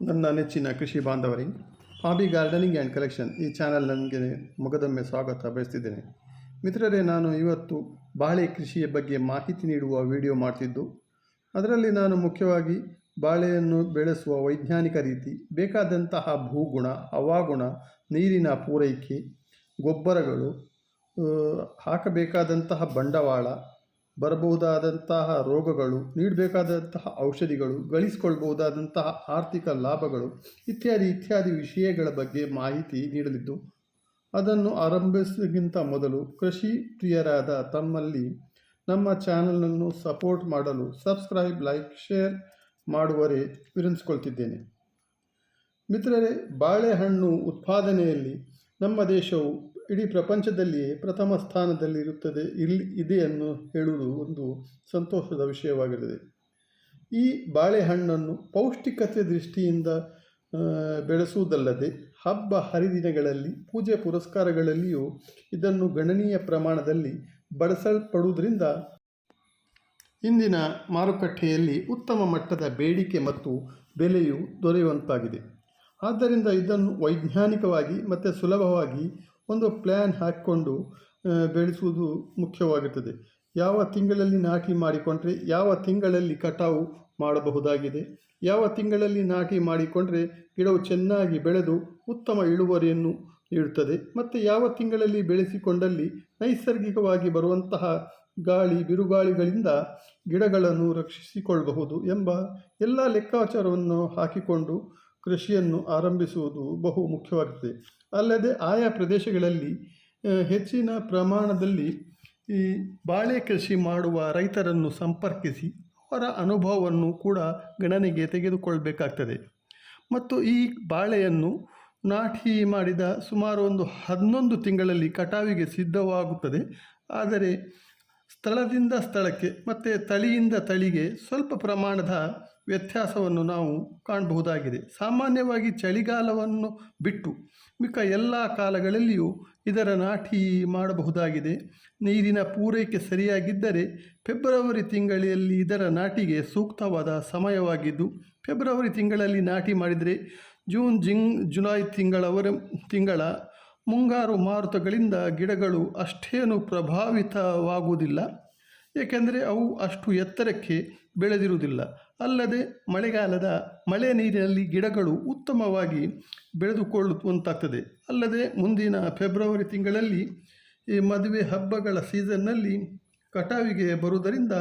ನನ್ನ ನೆಚ್ಚಿನ ಕೃಷಿ ಬಾಂಧವರಿಗೆ ಹಾಬಿ ಗಾರ್ಡನಿಂಗ್ ಆ್ಯಂಡ್ ಕಲೆಕ್ಷನ್ ಈ ಚಾನಲ್ ನನಗೆ ಮೊಗದೊಮ್ಮೆ ಸ್ವಾಗತ ಬಯಸ್ತಿದ್ದೇನೆ. ಮಿತ್ರರೇ, ನಾನು ಇವತ್ತು ಬಾಳೆ ಕೃಷಿಯ ಬಗ್ಗೆ ಮಾಹಿತಿ ನೀಡುವ ವಿಡಿಯೋ ಮಾಡ್ತಿದ್ದು. ಅದರಲ್ಲಿ ನಾನು ಮುಖ್ಯವಾಗಿ ಬಾಳೆಯನ್ನು ಬೆಳೆಸುವ ವೈಜ್ಞಾನಿಕ ರೀತಿ, ಬೇಕಾದಂತಹ ಭೂಗುಣ, ಹವಾಗುಣ, ನೀರಿನ ಪೂರೈಕೆ, ಗೊಬ್ಬರಗಳು ಹಾಕಬೇಕಾದಂತಹ ಬಂಡವಾಳ ಬರಬಹುದಾದಂತಹ ರೋಗಗಳು, ನೀಡಬೇಕಾದಂತಹ ಔಷಧಿಗಳು, ಗಳಿಸಿಕೊಳ್ಬಹುದಾದಂತಹ ಆರ್ಥಿಕ ಲಾಭಗಳು ಇತ್ಯಾದಿ ಇತ್ಯಾದಿ ವಿಷಯಗಳ ಬಗ್ಗೆ ಮಾಹಿತಿ ನೀಡಲಿದ್ದು, ಅದನ್ನು ಆರಂಭಿಸೋಕ್ಕಿಂತ ಮೊದಲು ಕೃಷಿ ಪ್ರಿಯರಾದ ತಮ್ಮಲ್ಲಿ ನಮ್ಮ ಚಾನಲನ್ನು ಸಪೋರ್ಟ್ ಮಾಡಲು ಸಬ್ಸ್ಕ್ರೈಬ್, ಲೈಕ್, ಶೇರ್ ಮಾಡುವರೆ ವಿನಂತಿಸ್ಕೊಳ್ತಿದ್ದೇನೆ. ಮಿತ್ರರೇ, ಬಾಳೆಹಣ್ಣು ಉತ್ಪಾದನೆಯಲ್ಲಿ ನಮ್ಮ ದೇಶವು ಇಡೀ ಪ್ರಪಂಚದಲ್ಲಿಯೇ ಪ್ರಥಮ ಸ್ಥಾನದಲ್ಲಿ ಇರುತ್ತದೆ ಇಲ್ಲಿ ಇದೆ ಅನ್ನು ಹೇಳುವುದು ಒಂದು ಸಂತೋಷದ ವಿಷಯವಾಗಿರುತ್ತದೆ. ಈ ಬಾಳೆಹಣ್ಣನ್ನು ಪೌಷ್ಟಿಕತೆ ದೃಷ್ಟಿಯಿಂದ ಬೆಳೆಸುವುದಲ್ಲದೆ ಹಬ್ಬ ಹರಿದಿನಗಳಲ್ಲಿ, ಪೂಜೆ ಪುರಸ್ಕಾರಗಳಲ್ಲಿಯೂ ಇದನ್ನು ಗಣನೀಯ ಪ್ರಮಾಣದಲ್ಲಿ ಬಳಸಲ್ಪಡುವುದರಿಂದ ಇಂದಿನ ಮಾರುಕಟ್ಟೆಯಲ್ಲಿ ಉತ್ತಮ ಮಟ್ಟದ ಬೇಡಿಕೆ ಮತ್ತು ಬೆಲೆಯು ದೊರೆಯುವಂತಾಗಿದೆ. ಆದ್ದರಿಂದ ಇದನ್ನು ವೈಜ್ಞಾನಿಕವಾಗಿ ಮತ್ತು ಸುಲಭವಾಗಿ ಒಂದು ಪ್ಲ್ಯಾನ್ ಹಾಕಿಕೊಂಡು ಬೆಳೆಸುವುದು ಮುಖ್ಯವಾಗಿರ್ತದೆ. ಯಾವ ತಿಂಗಳಲ್ಲಿ ನಾಟಿ ಮಾಡಿಕೊಂಡ್ರೆ, ಯಾವ ತಿಂಗಳಲ್ಲಿ ಕಟಾವು ಮಾಡಬಹುದಾಗಿದೆ? ಯಾವ ತಿಂಗಳಲ್ಲಿ ನಾಟಿ ಮಾಡಿಕೊಂಡ್ರೆ ಗಿಡವು ಚೆನ್ನಾಗಿ ಬೆಳೆದು ಉತ್ತಮ ಇಳುವರಿಯನ್ನು ನೀಡುತ್ತದೆ? ಮತ್ತು ಯಾವ ತಿಂಗಳಲ್ಲಿ ಬೆಳೆಸಿಕೊಂಡಲ್ಲಿ ನೈಸರ್ಗಿಕವಾಗಿ ಬರುವಂತಹ ಗಾಳಿ, ಬಿರುಗಾಳಿಗಳಿಂದ ಗಿಡಗಳನ್ನು ರಕ್ಷಿಸಿಕೊಳ್ಳಬಹುದು ಎಂಬ ಎಲ್ಲ ಲೆಕ್ಕಾಚಾರವನ್ನು ಹಾಕಿಕೊಂಡು ಕೃಷಿಯನ್ನು ಆರಂಭಿಸುವುದು ಬಹು ಮುಖ್ಯವಾಗುತ್ತದೆ ಅಲ್ಲದೆ ಆಯಾ ಪ್ರದೇಶಗಳಲ್ಲಿ ಹೆಚ್ಚಿನ ಪ್ರಮಾಣದಲ್ಲಿ ಈ ಬಾಳೆ ಕೃಷಿ ಮಾಡುವ ರೈತರನ್ನು ಸಂಪರ್ಕಿಸಿ ಅವರ ಅನುಭವವನ್ನು ಕೂಡ ಗಣನೆಗೆ ತೆಗೆದುಕೊಳ್ಳಬೇಕಾಗ್ತದೆ ಮತ್ತು ಈ ಬಾಳೆಯನ್ನು ನಾಟಿ ಮಾಡಿದ ಸುಮಾರು ಒಂದು ಹನ್ನೊಂದು ತಿಂಗಳಲ್ಲಿ ಕಟಾವಿಗೆ ಸಿದ್ಧವಾಗುತ್ತದೆ. ಆದರೆ ಸ್ಥಳದಿಂದ ಸ್ಥಳಕ್ಕೆ ಮತ್ತು ತಳಿಯಿಂದ ತಳಿಗೆ ಸ್ವಲ್ಪ ಪ್ರಮಾಣದ ವ್ಯತ್ಯಾಸವನ್ನು ನಾವು ಕಾಣಬಹುದಾಗಿದೆ. ಸಾಮಾನ್ಯವಾಗಿ ಚಳಿಗಾಲವನ್ನು ಬಿಟ್ಟು ಮಿಕ್ಕ ಎಲ್ಲ ಕಾಲಗಳಲ್ಲಿಯೂ ಇದರ ನಾಟಿ ಮಾಡಬಹುದಾಗಿದೆ. ನೀರಿನ ಪೂರೈಕೆ ಸರಿಯಾಗಿದ್ದರೆ ಫೆಬ್ರವರಿ ತಿಂಗಳಲ್ಲಿ ಇದರ ನಾಟಿಗೆ ಸೂಕ್ತವಾದ ಸಮಯವಾಗಿದ್ದು, ಫೆಬ್ರವರಿ ತಿಂಗಳಲ್ಲಿ ನಾಟಿ ಮಾಡಿದರೆ ಜೂನ್, ಜಿಂಗ್, ಜುಲೈ ತಿಂಗಳವರೆ, ತಿಂಗಳ ಮುಂಗಾರು ಮಾರುತಗಳಿಂದ ಗಿಡಗಳು ಅಷ್ಟೇನು ಪ್ರಭಾವಿತವಾಗುವುದಿಲ್ಲ. ಏಕೆಂದರೆ ಅವು ಅಷ್ಟು ಎತ್ತರಕ್ಕೆ ಬೆಳೆದಿರುವುದಿಲ್ಲ. ಅಲ್ಲದೆ ಮಳೆಗಾಲದ ಮಳೆ ನೀರಿನಲ್ಲಿ ಗಿಡಗಳು ಉತ್ತಮವಾಗಿ ಬೆಳೆದುಕೊಳ್ಳುವಂತಾಗ್ತದೆ. ಅಲ್ಲದೆ ಮುಂದಿನ ಫೆಬ್ರವರಿ ತಿಂಗಳಲ್ಲಿ ಈ ಮದುವೆ ಹಬ್ಬಗಳ ಸೀಸನ್ನಲ್ಲಿ ಕಟಾವಿಗೆ ಬರುವುದರಿಂದ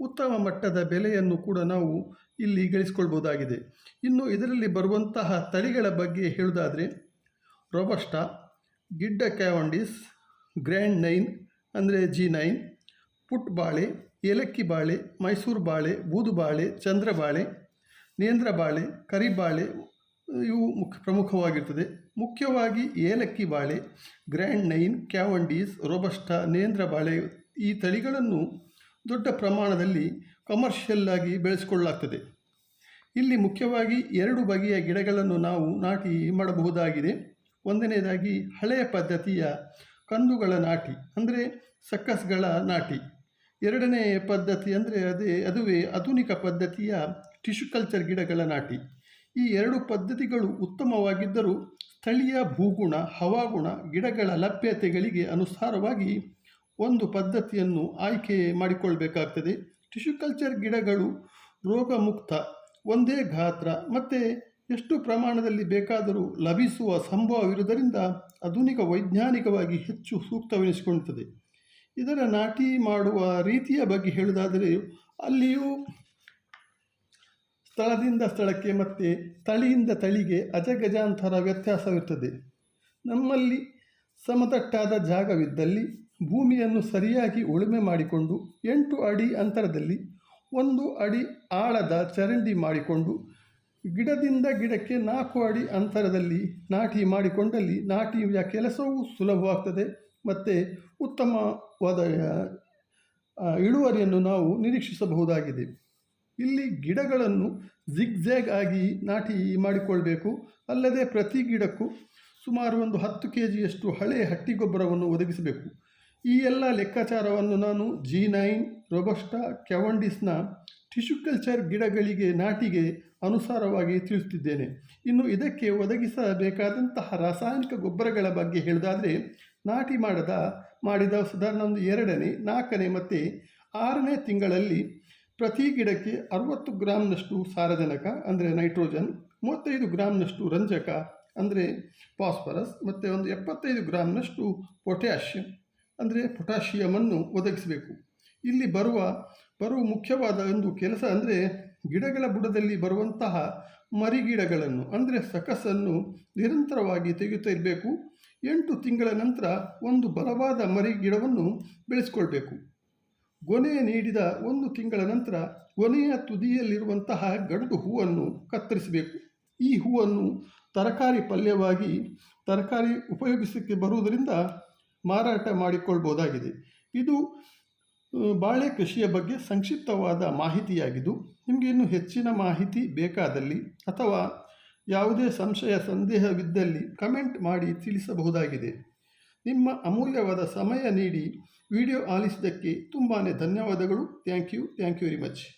ಉತ್ತಮ ಮಟ್ಟದ ಬೆಲೆಯನ್ನು ಕೂಡ ನಾವು ಇಲ್ಲಿ ಗಳಿಸಿಕೊಳ್ಬೋದಾಗಿದೆ ಇನ್ನು ಇದರಲ್ಲಿ ಬರುವಂತಹ ತಳಿಗಳ ಬಗ್ಗೆ ಹೇಳುವುದಾದರೆ, ರೊಬಸ್ಟಾ ಗಿಡ್ಡ ಕ್ಯಾವಂಡಿಸ್, ಗ್ರ್ಯಾಂಡ್ ನೈನ್ ಅಂದರೆ ಜಿ ನೈನ್, ಪುಟ್ ಬಾಳೆ, ಏಲಕ್ಕಿ ಬಾಳೆ, ಮೈಸೂರು ಬಾಳೆ, ಬೂದು ಬಾಳೆ, ಚಂದ್ರ ಬಾಳೆ, ನೇಂದ್ರ ಬಾಳೆ ಕರಿಬಾಳೆ ಇವು ಮುಖ್ಯ ಪ್ರಮುಖವಾಗಿರ್ತದೆ. ಮುಖ್ಯವಾಗಿ ಏಲಕ್ಕಿ ಬಾಳೆ, ಗ್ರ್ಯಾಂಡ್ ನೈನ್, ಕ್ಯಾವಂಡೀಸ್, ರೋಬಸ್ಟಾ, ನೇಂದ್ರ ಬಾಳೆ ಈ ತಳಿಗಳನ್ನು ದೊಡ್ಡ ಪ್ರಮಾಣದಲ್ಲಿ ಕಮರ್ಷಿಯಲ್ ಆಗಿ ಬೆಳೆಸಿಕೊಳ್ಳಲಾಗ್ತದೆ. ಇಲ್ಲಿ ಮುಖ್ಯವಾಗಿ ಎರಡು ಬಗೆಯ ಗಿಡಗಳನ್ನು ನಾವು ನಾಟಿ ಮಾಡಬಹುದಾಗಿದೆ. ಒಂದನೇದಾಗಿ ಹಳೆಯ ಪದ್ಧತಿಯ ಕಂದುಗಳ ನಾಟಿ, ಅಂದರೆ ಸಕ್ಕಸ್ಗಳ ನಾಟಿ. ಎರಡನೇ ಪದ್ಧತಿ ಅಂದರೆ ಅದೇ, ಅದುವೇ ಆಧುನಿಕ ಪದ್ಧತಿಯ ಟಿಶ್ಯೂ ಕಲ್ಚರ್ ಗಿಡಗಳ ನಾಟಿ. ಈ ಎರಡು ಪದ್ಧತಿಗಳು ಉತ್ತಮವಾಗಿದ್ದರೂ ಸ್ಥಳೀಯ ಭೂಗುಣ, ಹವಾಗುಣ, ಗಿಡಗಳ ಲಭ್ಯತೆಗಳಿಗೆ ಅನುಸಾರವಾಗಿ ಒಂದು ಪದ್ಧತಿಯನ್ನು ಆಯ್ಕೆ ಮಾಡಿಕೊಳ್ಬೇಕಾಗ್ತದೆ. ಟಿಶ್ಯೂ ಕಲ್ಚರ್ ಗಿಡಗಳು ರೋಗಮುಕ್ತ, ಒಂದೇ ಗಾತ್ರ, ಮತ್ತು ಎಷ್ಟು ಪ್ರಮಾಣದಲ್ಲಿ ಬೇಕಾದರೂ ಲಭಿಸುವ ಸಂಭವವಿರುವುದರಿಂದ ಆಧುನಿಕ ವೈಜ್ಞಾನಿಕವಾಗಿ ಹೆಚ್ಚು ಸೂಕ್ತವೆನಿಸಿಕೊಳ್ಳುತ್ತದೆ. ಇದರ ನಾಟಿ ಮಾಡುವ ರೀತಿಯ ಬಗ್ಗೆ ಹೇಳುವುದಾದರೆ, ಅಲ್ಲಿಯೂ ಸ್ಥಳದಿಂದ ಸ್ಥಳಕ್ಕೆ ಮತ್ತು ತಳಿಯಿಂದ ತಳಿಗೆ ಅಜಗಜಾಂತರ ವ್ಯತ್ಯಾಸವಿರುತ್ತದೆ. ನಮ್ಮಲ್ಲಿ ಸಮತಟ್ಟಾದ ಜಾಗವಿದ್ದಲ್ಲಿ ಭೂಮಿಯನ್ನು ಸರಿಯಾಗಿ ಉಳುಮೆ ಮಾಡಿಕೊಂಡು ಎಂಟು ಅಡಿ ಅಂತರದಲ್ಲಿ ಒಂದು ಅಡಿ ಆಳದ ಚರಂಡಿ ಮಾಡಿಕೊಂಡು ಗಿಡದಿಂದ ಗಿಡಕ್ಕೆ ನಾಲ್ಕು ಅಡಿ ಅಂತರದಲ್ಲಿ ನಾಟಿ ಮಾಡಿಕೊಂಡಲ್ಲಿ ನಾಟಿಯ ಕೆಲಸವೂ ಸುಲಭವಾಗ್ತದೆ. ಮತ್ತು ಉತ್ತಮವಾದ ಇಳುವರಿಯನ್ನು ನಾವು ನಿರೀಕ್ಷಿಸಬಹುದಾಗಿದೆ. ಇಲ್ಲಿ ಗಿಡಗಳನ್ನು ಜಿಗ್ಜ್ಯಾಗ್ ಆಗಿ ನಾಟಿ ಮಾಡಿಕೊಳ್ಬೇಕು. ಅಲ್ಲದೆ ಪ್ರತಿ ಗಿಡಕ್ಕೂ ಸುಮಾರು ಒಂದು ಹತ್ತು ಕೆ ಜಿಯಷ್ಟು ಹಳೆಯ ಹಟ್ಟಿ ಗೊಬ್ಬರವನ್ನು ಒದಗಿಸಬೇಕು. ಈ ಎಲ್ಲ ಲೆಕ್ಕಾಚಾರವನ್ನು ನಾನು ಜಿ ನೈನ್ ರೊಬಸ್ಟಾ ಕ್ಯಾವಂಡಿಸ್ನ ಟಿಶ್ಯೂ ಕಲ್ಚರ್ ಗಿಡಗಳಿಗೆ ನಾಟಿಗೆ ಅನುಸಾರವಾಗಿ ತಿಳಿಸುತ್ತಿದ್ದೇನೆ. ಇನ್ನು ಇದಕ್ಕೆ ಒದಗಿಸಬೇಕಾದಂತಹ ರಾಸಾಯನಿಕ ಗೊಬ್ಬರಗಳ ಬಗ್ಗೆ ಹೇಳೋದಾದರೆ ನಾಟಿ ಮಾಡದ, ಮಾಡಿದ ಸಾಧಾರಣ ಒಂದು ಎರಡನೇ, ನಾಲ್ಕನೇ ಮತ್ತು ಆರನೇ ತಿಂಗಳಲ್ಲಿ ಪ್ರತಿ ಗಿಡಕ್ಕೆ ಅರವತ್ತು ಗ್ರಾಮ್ನಷ್ಟು ಸಾರಜನಕ, ಅಂದರೆ ನೈಟ್ರೋಜನ್, ಮೂವತ್ತೈದು ಗ್ರಾಮ್ನಷ್ಟು ರಂಜಕ, ಅಂದರೆ ಫಾಸ್ಫರಸ್, ಮತ್ತು ಒಂದು ಎಪ್ಪತ್ತೈದು ಗ್ರಾಮ್ನಷ್ಟು ಪೊಟ್ಯಾಷಿಯಂ ಅಂದರೆ ಪೊಟ್ಯಾಷಿಯಮನ್ನು ಒದಗಿಸಬೇಕು. ಇಲ್ಲಿ ಬರುವ ಬರುವ ಮುಖ್ಯವಾದ ಒಂದು ಕೆಲಸ ಅಂದರೆ ಗಿಡಗಳ ಬುಡದಲ್ಲಿ ಬರುವಂತಹ ಮರಿಗಿಡಗಳನ್ನು, ಅಂದರೆ ಸಕಸನ್ನು ನಿರಂತರವಾಗಿ ತೆಗೆಯುತ್ತಾ ಇರಬೇಕು. ಎಂಟು ತಿಂಗಳ ನಂತರ ಒಂದು ಬಲವಾದ ಮರಿ ಗಿಡವನ್ನು ಬೆಳೆಸ್ಕೊಳ್ಬೇಕು. ಗೊನೆ ನೀಡಿದ ಒಂದು ತಿಂಗಳ ನಂತರ ಗೊನೆಯ ತುದಿಯಲ್ಲಿರುವಂತಹ ಗಂಡು ಹೂವನ್ನು ಕತ್ತರಿಸಬೇಕು. ಈ ಹೂವನ್ನು ತರಕಾರಿ ಪಲ್ಯವಾಗಿ, ತರಕಾರಿ ಉಪಯೋಗಿಸಕ್ಕೆ ಬರುವುದರಿಂದ ಮಾರಾಟ ಮಾಡಿಕೊಳ್ಬೋದಾಗಿದೆ. ಇದು ಬಾಳೆ ಕೃಷಿಯ ಬಗ್ಗೆ ಸಂಕ್ಷಿಪ್ತವಾದ ಮಾಹಿತಿಯಾಗಿದ್ದು, ನಿಮಗೆ ಇನ್ನೂ ಹೆಚ್ಚಿನ ಮಾಹಿತಿ ಬೇಕಾದಲ್ಲಿ ಅಥವಾ ಯಾವುದೇ ಸಂಶಯ, ಸಂದೇಹವಿದ್ದಲ್ಲಿ ಕಮೆಂಟ್ ಮಾಡಿ ತಿಳಿಸಬಹುದಾಗಿದೆ. ನಿಮ್ಮ ಅಮೂಲ್ಯವಾದ ಸಮಯ ನೀಡಿ, ವಿಡಿಯೋ ಆಲಿಸಿದ್ದಕ್ಕೆ ತುಂಬಾ ಧನ್ಯವಾದಗಳು. Thank you. Thank you very much.